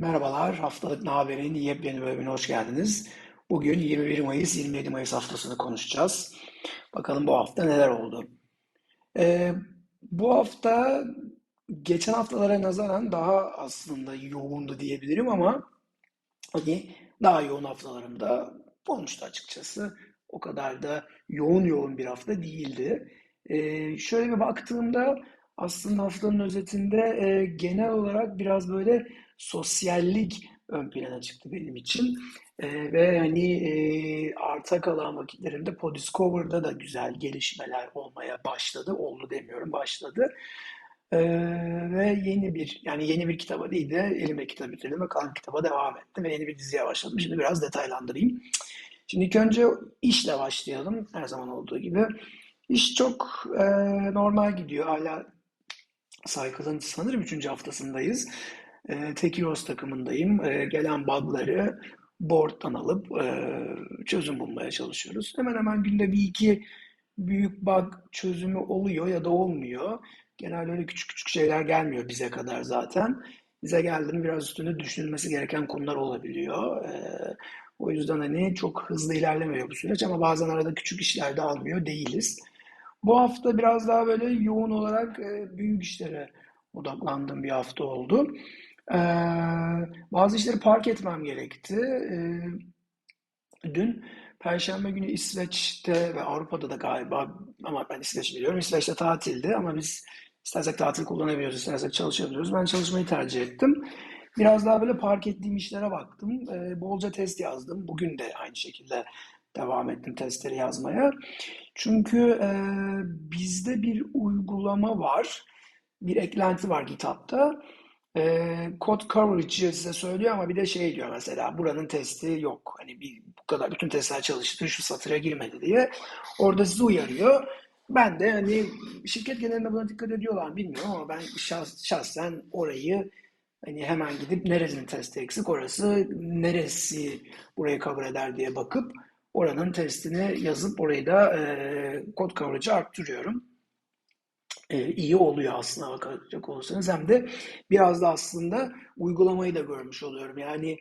Merhabalar, Haftalık Ne Haber'in yepyeni bölümüne hoş geldiniz. Bugün 21 Mayıs, 27 Mayıs haftasını konuşacağız. Bakalım bu hafta neler oldu. Ee, bu hafta geçen haftalara nazaran daha aslında yoğundu diyebilirim ama hani daha yoğun haftalarımda olmuştu açıkçası. O kadar da yoğun yoğun bir hafta değildi. Ee, şöyle bir baktığımda aslında haftanın özetinde e, genel olarak biraz böyle sosyallik ön plana çıktı benim için. E, ve hani e, arta kalan vakitlerimde Podiscover'da da güzel gelişmeler olmaya başladı. Oldu demiyorum, başladı. E, ve yeni bir, yani yeni bir kitaba değil de elimde kitabı bitirdim ve kalan kitaba devam ettim ve yeni bir diziye başladım. Şimdi biraz detaylandırayım. Şimdi ilk önce işle başlayalım her zaman olduğu gibi. İş çok e, normal gidiyor. Hala Cycle'ın sanırım 3. haftasındayız. E, Tek Heroes takımındayım. E, gelen bug'ları board'dan alıp e, çözüm bulmaya çalışıyoruz. Hemen hemen günde bir iki büyük bug çözümü oluyor ya da olmuyor. Genelde öyle küçük küçük şeyler gelmiyor bize kadar zaten. Bize geldiğinde biraz üstünde düşünülmesi gereken konular olabiliyor. E, o yüzden hani çok hızlı ilerlemiyor bu süreç ama bazen arada küçük işler de almıyor değiliz. Bu hafta biraz daha böyle yoğun olarak e, büyük işlere odaklandığım bir hafta oldu. E, bazı işleri park etmem gerekti. E, dün Perşembe günü İsveç'te ve Avrupa'da da galiba ama ben İsveç biliyorum. İsveç'te tatildi ama biz istersek tatil kullanabiliyoruz, istersek çalışabiliyoruz. Ben çalışmayı tercih ettim. Biraz daha böyle park ettiğim işlere baktım. E, bolca test yazdım. Bugün de aynı şekilde devam ettim testleri yazmaya. Çünkü e, bizde bir uygulama var, bir eklenti var GitHub'ta. E, code coverage'ı size söylüyor ama bir de şey diyor mesela buranın testi yok. Hani bir, bu kadar bütün testler çalıştı şu satıra girmedi diye. Orada sizi uyarıyor. Ben de hani şirket genelinde buna dikkat ediyorlar bilmiyorum ama ben şahs, şahsen orayı hani hemen gidip neresinin testi eksik orası neresi burayı cover eder diye bakıp oranın testini yazıp orayı da e, kod coverage'ı arttırıyorum. E, iyi oluyor aslında bakacak olursanız. Hem de biraz da aslında uygulamayı da görmüş oluyorum. Yani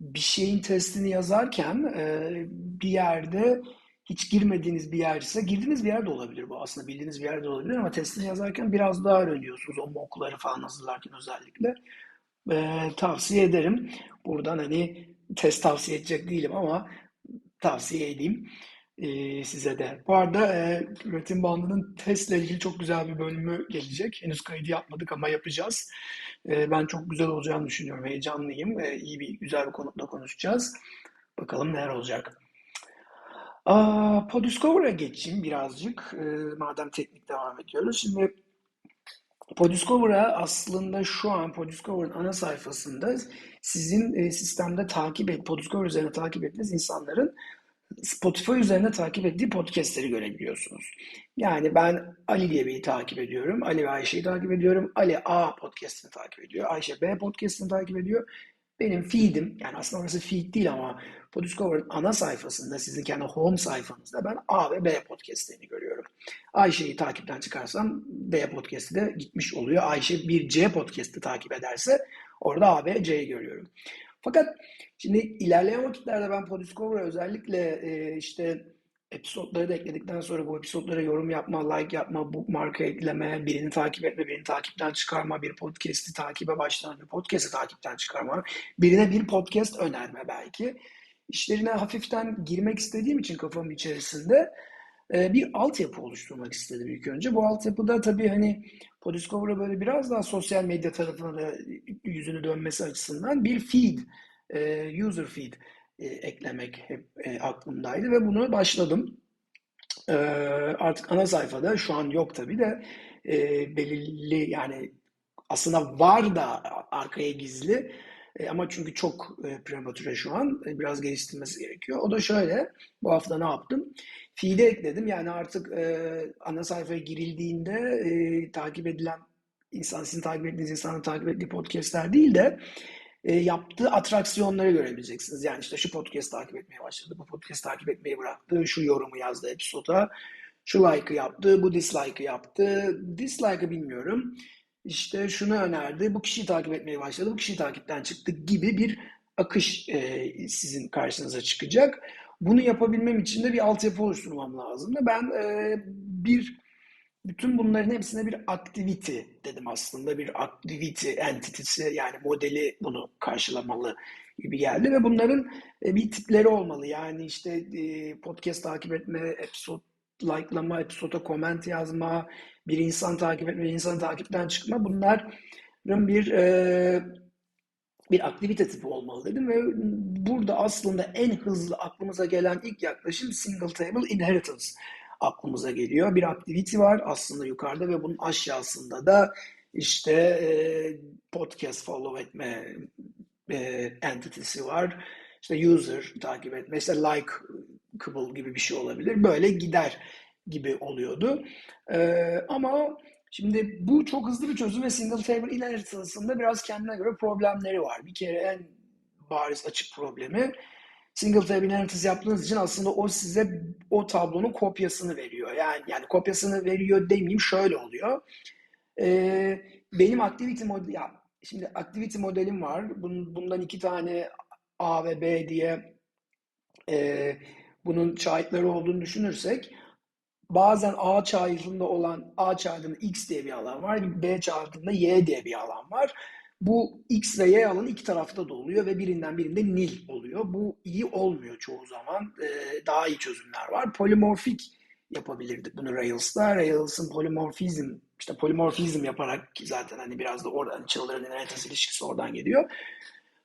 bir şeyin testini yazarken e, bir yerde hiç girmediğiniz bir yer ise girdiğiniz bir yerde olabilir bu aslında bildiğiniz bir yerde olabilir ama testini yazarken biraz daha öğreniyorsunuz o mock'ları falan hazırlarken özellikle. E, tavsiye ederim. Buradan hani test tavsiye edecek değilim ama tavsiye edeyim e, size de. Bu arada e, üretim bandının testle ilgili çok güzel bir bölümü gelecek. Henüz kaydı yapmadık ama yapacağız. E, ben çok güzel olacağını düşünüyorum. Heyecanlıyım. E, iyi bir güzel bir konukla konuşacağız. Bakalım neler olacak. Podiscover'a geçeyim birazcık. E, madem teknik devam ediyoruz. Şimdi Podiscover'a aslında şu an Podiscover'ın ana sayfasında sizin e, sistemde takip et, Podiscover üzerine takip ettiğiniz insanların Spotify üzerinde takip ettiği podcastleri görebiliyorsunuz. Yani ben Ali diye biri takip ediyorum. Ali ve Ayşe'yi takip ediyorum. Ali A podcastini takip ediyor. Ayşe B podcastini takip ediyor. Benim feed'im, yani aslında orası feed değil ama Podiscover'ın ana sayfasında, sizin kendi home sayfanızda ben A ve B podcastlerini görüyorum. Ayşe'yi takipten çıkarsam B podcast'i de gitmiş oluyor. Ayşe bir C podcast'i takip ederse orada A ve C'yi görüyorum. Fakat şimdi ilerleyen vakitlerde ben Podiscover'a özellikle e, işte episodları da ekledikten sonra bu episodlara yorum yapma, like yapma, bookmark'a ekleme, birini takip etme, birini takipten çıkarma, bir podcast'i takibe başlama, bir podcast'i takipten çıkarma, birine bir podcast önerme belki. İşlerine hafiften girmek istediğim için kafamın içerisinde e, bir altyapı oluşturmak istedim ilk önce. Bu altyapıda tabii hani Podiscover'a böyle biraz daha sosyal medya tarafına da yüzünü dönmesi açısından bir feed, e, user feed e, eklemek hep aklımdaydı ve bunu başladım. Artık ana sayfada şu an yok tabii de belirli yani aslında var da arkaya gizli ama çünkü çok prematüre şu an biraz geliştirmesi gerekiyor. O da şöyle bu hafta ne yaptım? feed'e ekledim. Yani artık e, ana sayfaya girildiğinde e, takip edilen insan, sizin takip ettiğiniz insanın takip ettiği podcastler değil de e, yaptığı atraksiyonları görebileceksiniz. Yani işte şu podcast takip etmeye başladı, bu podcast takip etmeyi bıraktı, şu yorumu yazdı episoda, şu like'ı yaptı, bu dislike'ı yaptı. Dislike'ı bilmiyorum. İşte şunu önerdi, bu kişiyi takip etmeye başladı, bu kişiyi takipten çıktı gibi bir akış e, sizin karşınıza çıkacak. Bunu yapabilmem için de bir altyapı oluşturmam lazım. Ben e, bir bütün bunların hepsine bir activity dedim aslında. Bir activity entity'si yani modeli bunu karşılamalı gibi geldi ve bunların e, bir tipleri olmalı. Yani işte e, podcast takip etme, episode like'lama, episoda comment yazma, bir insan takip etme, bir insan takipten çıkma bunların bir e, bir aktivite tipi olmalı dedim ve burada aslında en hızlı aklımıza gelen ilk yaklaşım single table inheritance aklımıza geliyor. Bir aktivite var aslında yukarıda ve bunun aşağısında da işte e, podcast follow etme e, entity'si var. İşte user takip etme, işte like kıbıl gibi bir şey olabilir. Böyle gider gibi oluyordu. Ee, ama şimdi bu çok hızlı bir çözüm ve single table inheritance'ında biraz kendine göre problemleri var. Bir kere en bariz açık problemi single table inheritance yaptığınız için aslında o size o tablonun kopyasını veriyor. Yani yani kopyasını veriyor demeyeyim şöyle oluyor. Ee, benim activity model ya şimdi activity modelim var. bundan iki tane A ve B diye e, bunun çayitleri olduğunu düşünürsek bazen A çağrılığında olan A çağrılığında X diye bir alan var. B çağrılığında Y diye bir alan var. Bu X ve Y alanı iki tarafta da oluyor ve birinden birinde nil oluyor. Bu iyi olmuyor çoğu zaman. Ee, daha iyi çözümler var. Polimorfik yapabilirdik bunu Rails'ta. Rails'ın polimorfizm, işte polimorfizm yaparak ki zaten hani biraz da oradan Children inheritance ilişkisi oradan geliyor.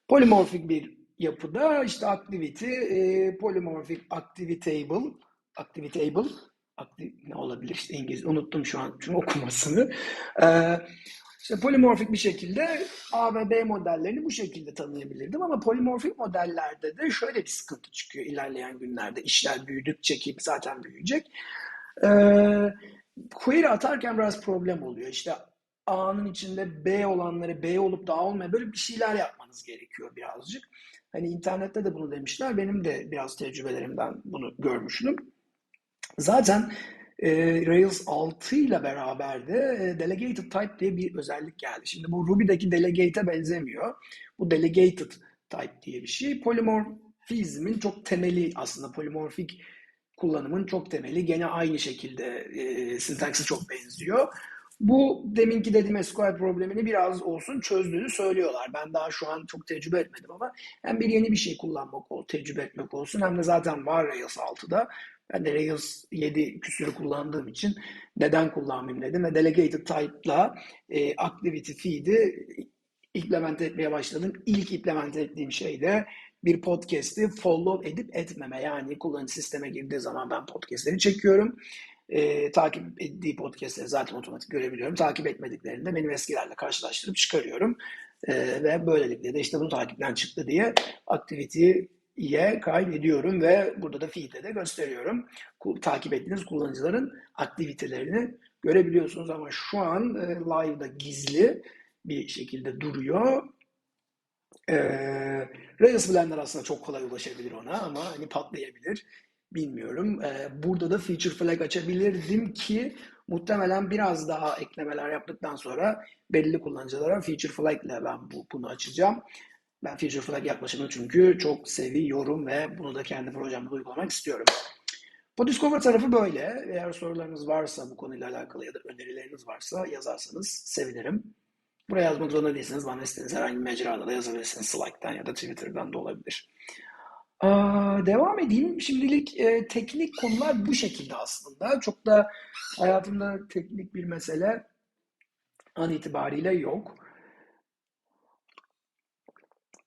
Polimorfik bir yapıda işte activity, e, polymorphic activitable, activitable ne olabilir işte İngiliz unuttum şu an çünkü okumasını. Ee, işte polimorfik bir şekilde A ve B modellerini bu şekilde tanıyabilirdim ama polimorfik modellerde de şöyle bir sıkıntı çıkıyor ilerleyen günlerde. İşler büyüdükçe ki zaten büyüyecek. Ee, query atarken biraz problem oluyor. İşte A'nın içinde B olanları B olup da A olmayan böyle bir şeyler yapmanız gerekiyor birazcık. Hani internette de bunu demişler. Benim de biraz tecrübelerimden bunu görmüştüm. Zaten e, Rails 6 ile beraber de e, delegated type diye bir özellik geldi. Şimdi bu Ruby'deki delegate'e benzemiyor. Bu delegated type diye bir şey. Polimorfizmin çok temeli aslında polimorfik kullanımın çok temeli. Gene aynı şekilde e, sintaksi çok benziyor. Bu deminki dediğim SQL problemini biraz olsun çözdüğünü söylüyorlar. Ben daha şu an çok tecrübe etmedim ama hem bir yeni bir şey kullanmak, o tecrübe etmek olsun hem de zaten var Rails 6'da. Ben de Rails 7 küsürü kullandığım için neden kullanmayayım dedim ve Delegated Type'la e, Activity Feed'i implement etmeye başladım. İlk implement ettiğim şey de bir podcast'i follow edip etmeme. Yani kullanıcı sisteme girdiği zaman ben podcast'leri çekiyorum. E, takip ettiği podcast'leri zaten otomatik görebiliyorum. Takip etmediklerinde benim eskilerle karşılaştırıp çıkarıyorum. E, ve böylelikle de işte bunu takipten çıktı diye activity'yi kaydediyorum ve burada da feed'de de gösteriyorum. Takip ettiğiniz kullanıcıların aktivitelerini görebiliyorsunuz ama şu an e, live'da gizli bir şekilde duruyor. E, Rails bilenler aslında çok kolay ulaşabilir ona ama hani patlayabilir. Bilmiyorum. E, burada da feature flag açabilirdim ki muhtemelen biraz daha eklemeler yaptıktan sonra belli kullanıcılara feature flag ile ben bu, bunu açacağım. Ben feature flag yaklaşımını çünkü çok seviyorum ve bunu da kendi projemde uygulamak istiyorum. Podiscover tarafı böyle. Eğer sorularınız varsa bu konuyla alakalı ya da önerileriniz varsa yazarsanız sevinirim. Buraya yazmak zorunda değilsiniz. Bana istediğiniz herhangi bir mecrada da yazabilirsiniz. Slack'tan ya da Twitter'dan da olabilir. Aa, devam edeyim. Şimdilik e, teknik konular bu şekilde aslında. Çok da hayatımda teknik bir mesele an itibariyle yok.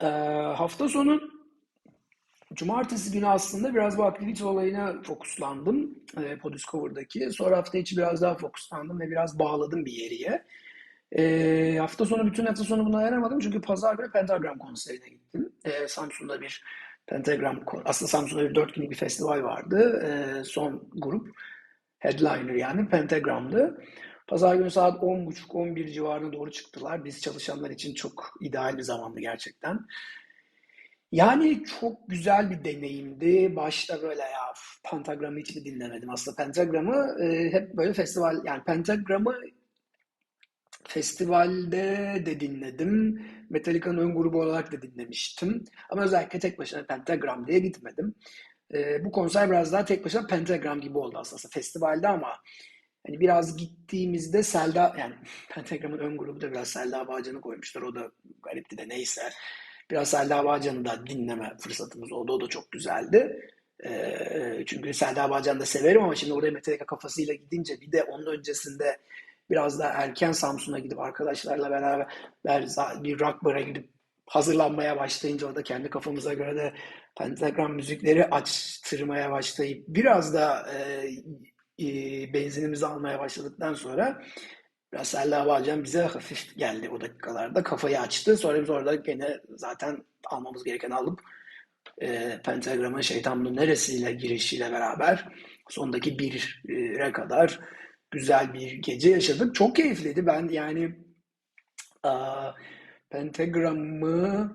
Ee, hafta sonu Cumartesi günü aslında biraz bu aktivite olayına fokuslandım. E, Podiscover'daki. Sonra hafta içi biraz daha fokuslandım ve biraz bağladım bir yeriye. E, hafta sonu, bütün hafta sonu buna ayıramadım. Çünkü pazar günü Pentagram konserine gittim. E, Samsun'da bir Pentagram, aslında Samsun'da bir dört günlük bir festival vardı. E, son grup, headliner yani Pentagram'dı. Pazar günü saat 10.30-11 civarına doğru çıktılar. Biz çalışanlar için çok ideal bir zamandı gerçekten. Yani çok güzel bir deneyimdi. Başta böyle ya Pentagram'ı hiç mi dinlemedim. Aslında Pentagram'ı e, hep böyle festival yani Pentagram'ı Festivalde de dinledim. Metallica'nın ön grubu olarak da dinlemiştim. Ama özellikle tek başına Pentagram diye gitmedim. Ee, bu konser biraz daha tek başına Pentagram gibi oldu aslında festivalde ama hani biraz gittiğimizde Selda yani Pentagram'ın ön grubu da biraz Selda Bağcan'ı koymuşlar. O da garipti de neyse. Biraz Selda Bağcan'ı da dinleme fırsatımız oldu. O da çok güzeldi. Ee, çünkü Selda Bağcan'ı da severim ama şimdi oraya Metallica kafasıyla gidince bir de onun öncesinde biraz daha erken Samsun'a gidip arkadaşlarla beraber bir rock bar'a gidip hazırlanmaya başlayınca orada kendi kafamıza göre de pentagram müzikleri açtırmaya başlayıp biraz da e, e, benzinimizi almaya başladıktan sonra biraz Selda Bağcan bize hafif geldi o dakikalarda. Kafayı açtı. Sonra biz orada gene zaten almamız gereken alıp e, Pentagram'ın şeytanın neresiyle girişiyle beraber sondaki bire kadar güzel bir gece yaşadık. Çok keyifliydi. Ben yani a, Pentagram'ı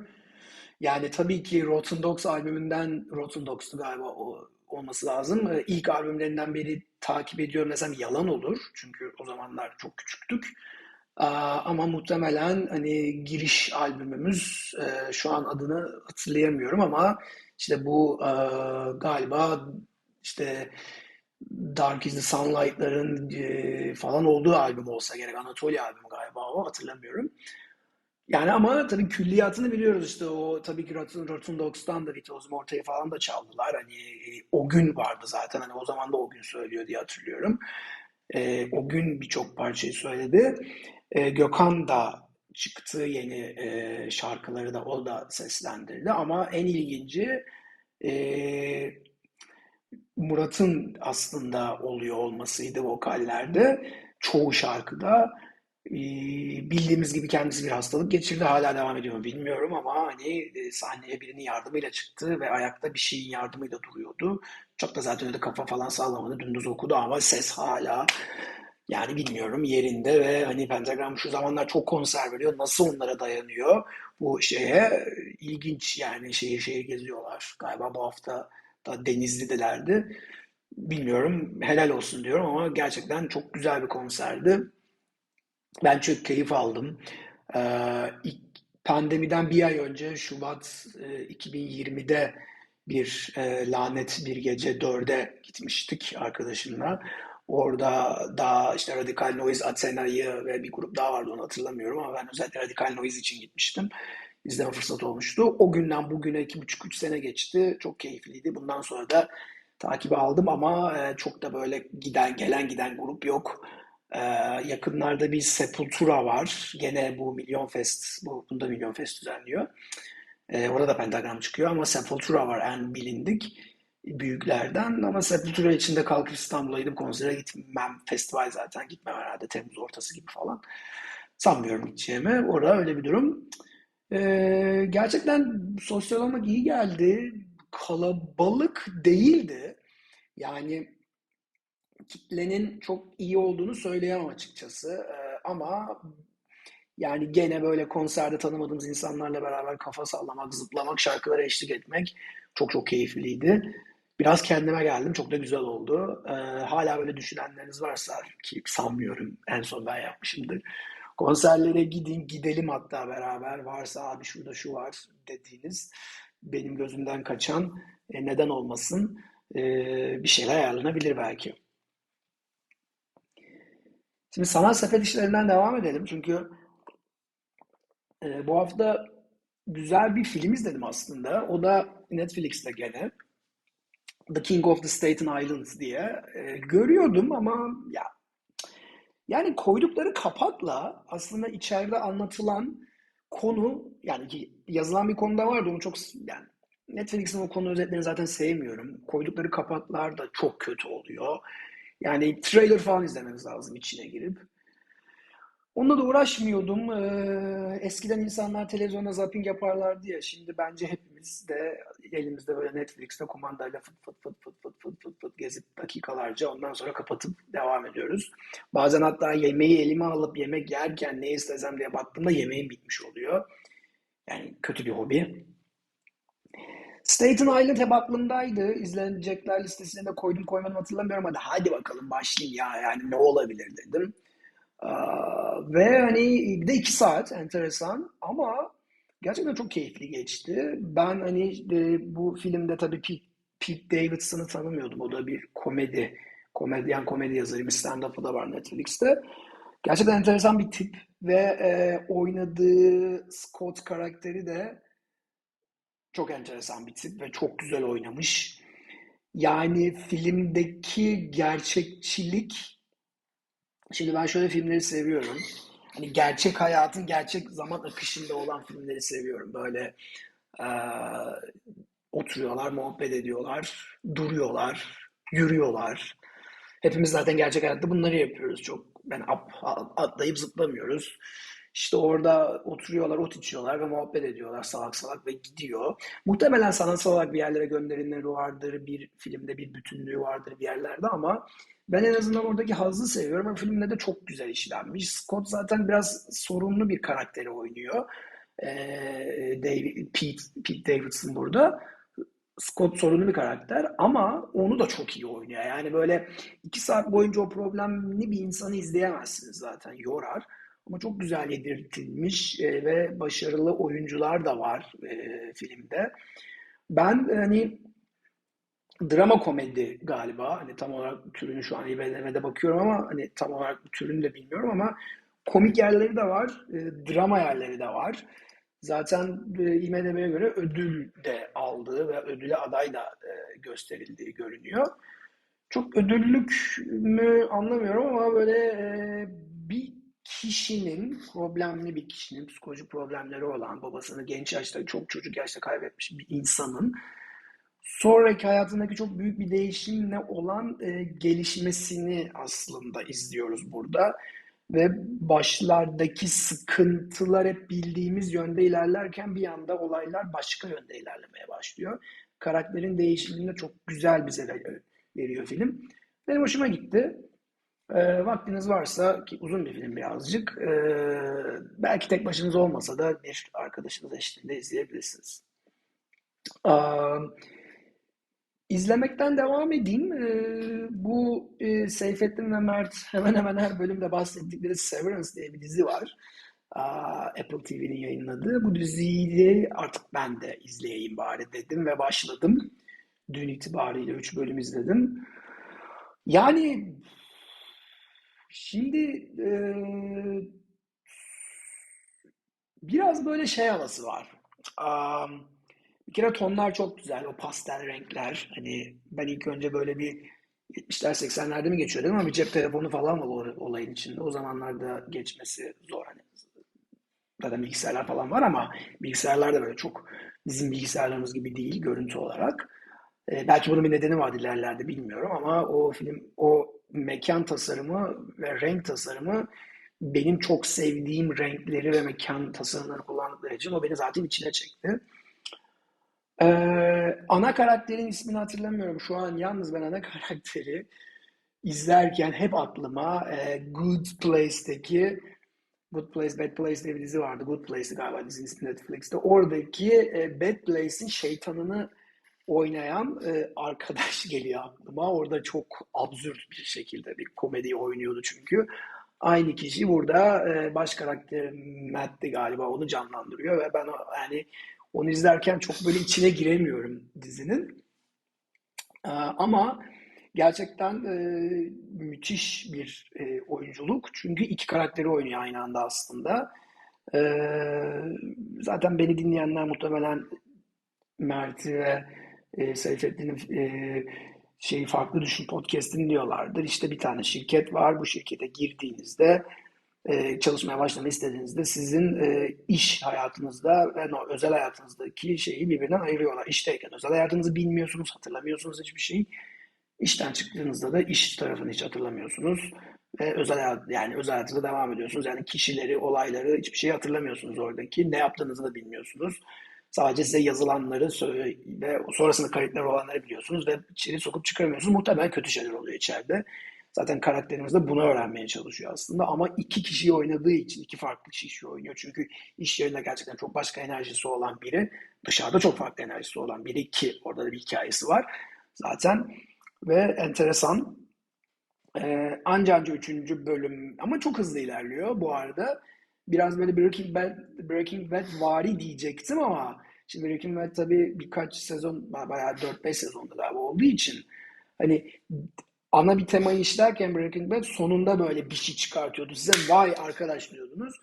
yani tabii ki Rotten Dogs albümünden Rotten Dogs'tu galiba o olması lazım. İlk albümlerinden beri takip ediyorum desem yalan olur. Çünkü o zamanlar çok küçüktük. Ama muhtemelen hani giriş albümümüz şu an adını hatırlayamıyorum ama işte bu galiba işte Dark is the Sunlight'ların e, falan olduğu albüm olsa gerek. Anatolia albümü galiba o hatırlamıyorum. Yani ama tabii külliyatını biliyoruz işte o tabii ki Rotten, Rotten Dogs'tan da Vitoz Morta'yı falan da çaldılar. Hani e, o gün vardı zaten hani o zaman da o gün söylüyor diye hatırlıyorum. E, o gün birçok parçayı söyledi. E, Gökhan da çıktı yeni e, şarkıları da o da seslendirdi ama en ilginci e, Murat'ın aslında oluyor olmasıydı vokallerde. Çoğu şarkıda bildiğimiz gibi kendisi bir hastalık geçirdi. Hala devam ediyor mu bilmiyorum ama hani sahneye birinin yardımıyla çıktı ve ayakta bir şeyin yardımıyla duruyordu. Çok da zaten öyle kafa falan sallamadı. Dümdüz okudu ama ses hala yani bilmiyorum yerinde ve hani Pentagram şu zamanlar çok konser veriyor. Nasıl onlara dayanıyor bu şeye? ilginç yani şehir şehir geziyorlar. Galiba bu hafta da Denizli'delerdi. Bilmiyorum helal olsun diyorum ama gerçekten çok güzel bir konserdi. Ben çok keyif aldım. Ee, pandemiden bir ay önce Şubat 2020'de e, bir e, lanet bir gece dörde gitmiştik arkadaşımla. Orada daha işte Radikal Noise, Athena'yı ve bir grup daha vardı onu hatırlamıyorum ama ben özellikle Radikal Noise için gitmiştim izleme fırsatı olmuştu. O günden bugüne iki buçuk üç sene geçti. Çok keyifliydi. Bundan sonra da takibi aldım ama e, çok da böyle giden gelen giden grup yok. E, yakınlarda bir Sepultura var. Gene bu Milyon Fest, bu, bunda Milyon Fest düzenliyor. E, orada da pentagram çıkıyor ama Sepultura var en bilindik büyüklerden ama Sepultura içinde kalkıp İstanbul'a gidip konsere gitmem. Festival zaten gitmem herhalde Temmuz ortası gibi falan. Sanmıyorum gideceğimi. Orada öyle bir durum. Ee, gerçekten sosyal olmak iyi geldi. Kalabalık değildi. Yani kitlenin çok iyi olduğunu söyleyemem açıkçası. Ee, ama yani gene böyle konserde tanımadığımız insanlarla beraber kafa sallamak, zıplamak, şarkılara eşlik etmek çok çok keyifliydi. Biraz kendime geldim. Çok da güzel oldu. Ee, hala böyle düşünenleriniz varsa ki sanmıyorum en son ben yapmışımdır. Konserlere gidin, gidelim hatta beraber. Varsa abi şurada şu var dediğiniz benim gözümden kaçan e, neden olmasın e, bir şeyler ayarlanabilir belki. Şimdi sanat sepet işlerinden devam edelim. Çünkü e, bu hafta güzel bir film izledim aslında. O da Netflix'te gene. The King of the Staten Islands diye. E, görüyordum ama ya yani koydukları kapakla aslında içeride anlatılan konu yani ki yazılan bir konuda vardı onu çok yani Netflix'in o konu özetlerini zaten sevmiyorum. Koydukları kapaklar da çok kötü oluyor. Yani trailer falan izlemeniz lazım içine girip. Onunla da uğraşmıyordum. Ee, eskiden insanlar televizyonda zapping yaparlardı ya. Şimdi bence hepimiz de elimizde böyle Netflix'te kumandayla fıt fıt fıt fıt fıt fıt fıt fıt gezip dakikalarca ondan sonra kapatıp devam ediyoruz. Bazen hatta yemeği elime alıp yemek yerken ne istesem diye baktığımda yemeğim bitmiş oluyor. Yani kötü bir hobi. Staten Island hep aklımdaydı. İzlenecekler listesine de koydum koymadım hatırlamıyorum. Hadi hadi bakalım başlayayım ya yani ne olabilir dedim. Aa, ve hani bir de iki saat enteresan ama gerçekten çok keyifli geçti. Ben hani e, bu filmde tabii Pete, Pete Davidson'ı tanımıyordum. O da bir komedi, komedyen komedi yazarı. Bir stand-up'ı da var Netflix'te. Gerçekten enteresan bir tip ve e, oynadığı Scott karakteri de çok enteresan bir tip ve çok güzel oynamış. Yani filmdeki gerçekçilik, şimdi ben şöyle filmleri seviyorum. Hani gerçek hayatın gerçek zaman akışında olan filmleri seviyorum. Böyle e, oturuyorlar, muhabbet ediyorlar, duruyorlar, yürüyorlar. Hepimiz zaten gerçek hayatta bunları yapıyoruz. Çok ben atlayıp zıplamıyoruz. İşte orada oturuyorlar, ot içiyorlar ve muhabbet ediyorlar salak salak ve gidiyor. Muhtemelen sanatsal olarak bir yerlere gönderileri vardır, bir filmde bir bütünlüğü vardır bir yerlerde ama ben en azından oradaki hazzı seviyorum ve filmde de çok güzel işlenmiş. Scott zaten biraz sorunlu bir karakteri oynuyor. Ee, David, Pete, Pete Davidson burada. Scott sorunlu bir karakter ama onu da çok iyi oynuyor. Yani böyle iki saat boyunca o problemli bir insanı izleyemezsiniz zaten yorar. Ama çok güzel yedirtilmiş e, ve başarılı oyuncular da var e, filmde. Ben hani drama komedi galiba. Hani tam olarak türünü şu an IMDb'de bakıyorum ama hani tam olarak türünü de bilmiyorum ama komik yerleri de var, e, drama yerleri de var. Zaten e, IMDb'ye göre ödül de aldığı ve ödüle aday da e, gösterildiği görünüyor. Çok ödüllük mü anlamıyorum ama böyle e, bir kişinin, problemli bir kişinin, psikolojik problemleri olan, babasını genç yaşta, çok çocuk yaşta kaybetmiş bir insanın sonraki hayatındaki çok büyük bir değişimle olan e, gelişmesini aslında izliyoruz burada. Ve başlardaki sıkıntılar hep bildiğimiz yönde ilerlerken bir anda olaylar başka yönde ilerlemeye başlıyor. Karakterin değişiminde çok güzel bize veriyor film. Benim hoşuma gitti. E, vaktiniz varsa ki uzun bir film birazcık e, belki tek başınız olmasa da bir arkadaşınız eşliğinde izleyebilirsiniz. E, izlemekten devam edeyim. E, bu e, Seyfettin ve Mert hemen hemen her bölümde bahsettikleri Severance diye bir dizi var. Apple TV'nin yayınladığı. Bu diziyi artık ben de izleyeyim bari dedim ve başladım. Dün itibariyle 3 bölüm izledim. Yani Şimdi e, biraz böyle şey havası var. Um, bir kere tonlar çok güzel. O pastel renkler. Hani ben ilk önce böyle bir 70'ler 80'lerde mi geçiyor değil mi? Bir cep telefonu falan var olayın içinde. O zamanlarda geçmesi zor. Hani zaten bilgisayarlar falan var ama bilgisayarlar da böyle çok bizim bilgisayarlarımız gibi değil görüntü olarak. Ee, belki bunun bir nedeni var ilerlerde bilmiyorum ama o film o mekan tasarımı ve renk tasarımı benim çok sevdiğim renkleri ve mekan tasarımları kullandıkları için o beni zaten içine çekti. Ee, ana karakterin ismini hatırlamıyorum. Şu an yalnız ben ana karakteri izlerken hep aklıma e, Good Place'teki Good Place, Bad Place diye bir dizi vardı. Good Place galiba dizinin ismi Netflix'te. Oradaki e, Bad Place'in şeytanını oynayan e, arkadaş geliyor aklıma. Orada çok absürt bir şekilde bir komedi oynuyordu çünkü. Aynı kişi burada e, baş karakter Matt'ti galiba onu canlandırıyor ve ben yani onu izlerken çok böyle içine giremiyorum dizinin. E, ama gerçekten e, müthiş bir e, oyunculuk. Çünkü iki karakteri oynuyor aynı anda aslında. E, zaten beni dinleyenler muhtemelen Mert'i ve e, Seyfettin'in e, şeyi farklı düşün podcast'ini diyorlardır. İşte bir tane şirket var. Bu şirkete girdiğinizde e, çalışmaya başlamayı istediğinizde sizin e, iş hayatınızda ve no, özel hayatınızdaki şeyi birbirinden ayırıyorlar. İşteyken özel hayatınızı bilmiyorsunuz, hatırlamıyorsunuz hiçbir şey. İşten çıktığınızda da iş tarafını hiç hatırlamıyorsunuz ve özel hayat yani özel hayatınıza devam ediyorsunuz. Yani kişileri, olayları hiçbir şey hatırlamıyorsunuz oradaki. Ne yaptığınızı da bilmiyorsunuz. Sadece size yazılanları ve sonrasında kayıtlar olanları biliyorsunuz ve içeri sokup çıkaramıyorsunuz. Muhtemelen kötü şeyler oluyor içeride. Zaten karakterimiz de bunu öğrenmeye çalışıyor aslında. Ama iki kişiyi oynadığı için iki farklı kişi oynuyor. Çünkü iş yerinde gerçekten çok başka enerjisi olan biri, dışarıda çok farklı enerjisi olan biri ki orada da bir hikayesi var zaten. Ve enteresan. Ee, anca anca üçüncü bölüm ama çok hızlı ilerliyor bu arada. Biraz böyle Breaking Bad, Breaking Bad vari diyecektim ama şimdi Breaking Bad tabii birkaç sezon bayağı 4-5 sezonda galiba olduğu için hani ana bir temayı işlerken Breaking Bad sonunda böyle bir şey çıkartıyordu. Size vay arkadaş diyordunuz.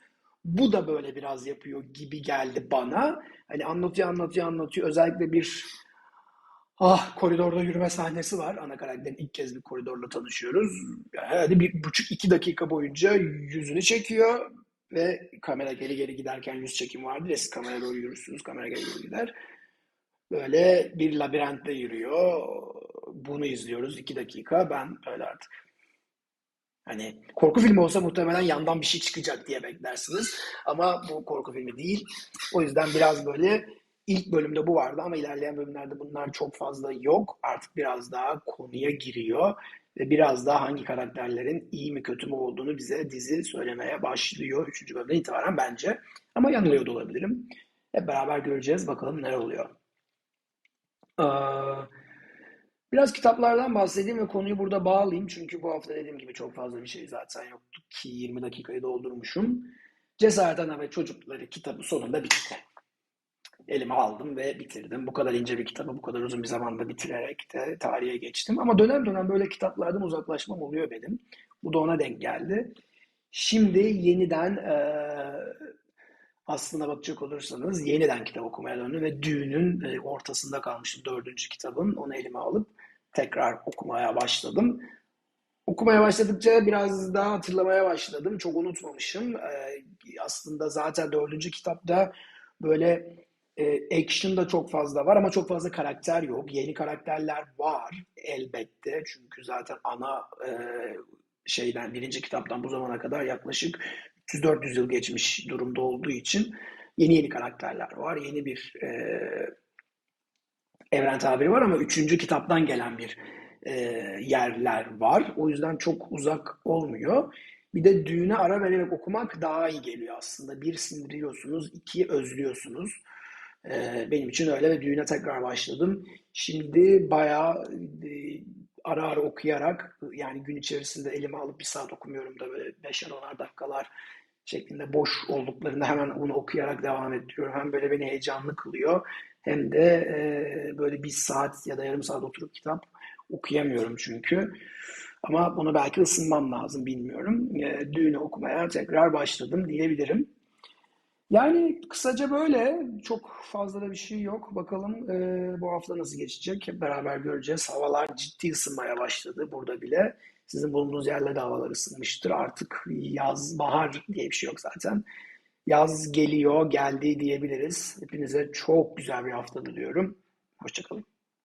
Bu da böyle biraz yapıyor gibi geldi bana. Hani anlatıyor anlatıyor anlatıyor. Özellikle bir Ah koridorda yürüme sahnesi var. Ana karakterin ilk kez bir koridorla tanışıyoruz. Yani bir buçuk iki dakika boyunca yüzünü çekiyor ve kamera geri geri giderken yüz çekim vardır ya siz kameraya doğru yürürsünüz kamera geri geri gider. Böyle bir labirentte yürüyor. Bunu izliyoruz iki dakika. Ben öyle artık. Hani korku filmi olsa muhtemelen yandan bir şey çıkacak diye beklersiniz. Ama bu korku filmi değil. O yüzden biraz böyle ilk bölümde bu vardı ama ilerleyen bölümlerde bunlar çok fazla yok. Artık biraz daha konuya giriyor ve biraz daha hangi karakterlerin iyi mi kötü mü olduğunu bize dizi söylemeye başlıyor. Üçüncü bölümden itibaren bence. Ama yanılıyor da olabilirim. Hep beraber göreceğiz. Bakalım neler oluyor. Ee, Biraz kitaplardan bahsedeyim ve konuyu burada bağlayayım. Çünkü bu hafta dediğim gibi çok fazla bir şey zaten yoktu ki 20 dakikayı doldurmuşum. Cesaret Ana ve Çocukları kitabı sonunda bitti. Elime aldım ve bitirdim. Bu kadar ince bir kitabı bu kadar uzun bir zamanda bitirerek de tarihe geçtim. Ama dönem dönem böyle kitaplardan uzaklaşmam oluyor benim. Bu da ona denk geldi. Şimdi yeniden e, aslına bakacak olursanız yeniden kitap okumaya döndüm ve düğünün e, ortasında kalmıştım dördüncü kitabın. Onu elime alıp tekrar okumaya başladım. Okumaya başladıkça biraz daha hatırlamaya başladım. Çok unutmamışım. Ee, aslında zaten dördüncü kitapta böyle e, action da çok fazla var ama çok fazla karakter yok. Yeni karakterler var elbette. Çünkü zaten ana e, şeyden birinci kitaptan bu zamana kadar yaklaşık 300-400 yıl geçmiş durumda olduğu için yeni yeni karakterler var. Yeni bir e, evren tabiri var ama üçüncü kitaptan gelen bir e, yerler var. O yüzden çok uzak olmuyor. Bir de düğüne ara vererek okumak daha iyi geliyor aslında. Bir sindiriyorsunuz, iki özlüyorsunuz. E, benim için öyle ve düğüne tekrar başladım. Şimdi bayağı e, ara ara okuyarak yani gün içerisinde elime alıp bir saat okumuyorum da böyle 5'er 10'ar dakikalar şeklinde boş olduklarında hemen onu okuyarak devam ediyorum. Hem böyle beni heyecanlı kılıyor hem de e, böyle bir saat ya da yarım saat oturup kitap okuyamıyorum çünkü. Ama bunu belki ısınmam lazım bilmiyorum. E, düğünü okumaya tekrar başladım diyebilirim. Yani kısaca böyle. Çok fazla da bir şey yok. Bakalım e, bu hafta nasıl geçecek? Hep beraber göreceğiz. Havalar ciddi ısınmaya başladı burada bile. Sizin bulunduğunuz yerlerde de havalar ısınmıştır. Artık yaz, bahar diye bir şey yok zaten. Yaz geliyor, geldi diyebiliriz. Hepinize çok güzel bir hafta diliyorum. Hoşçakalın.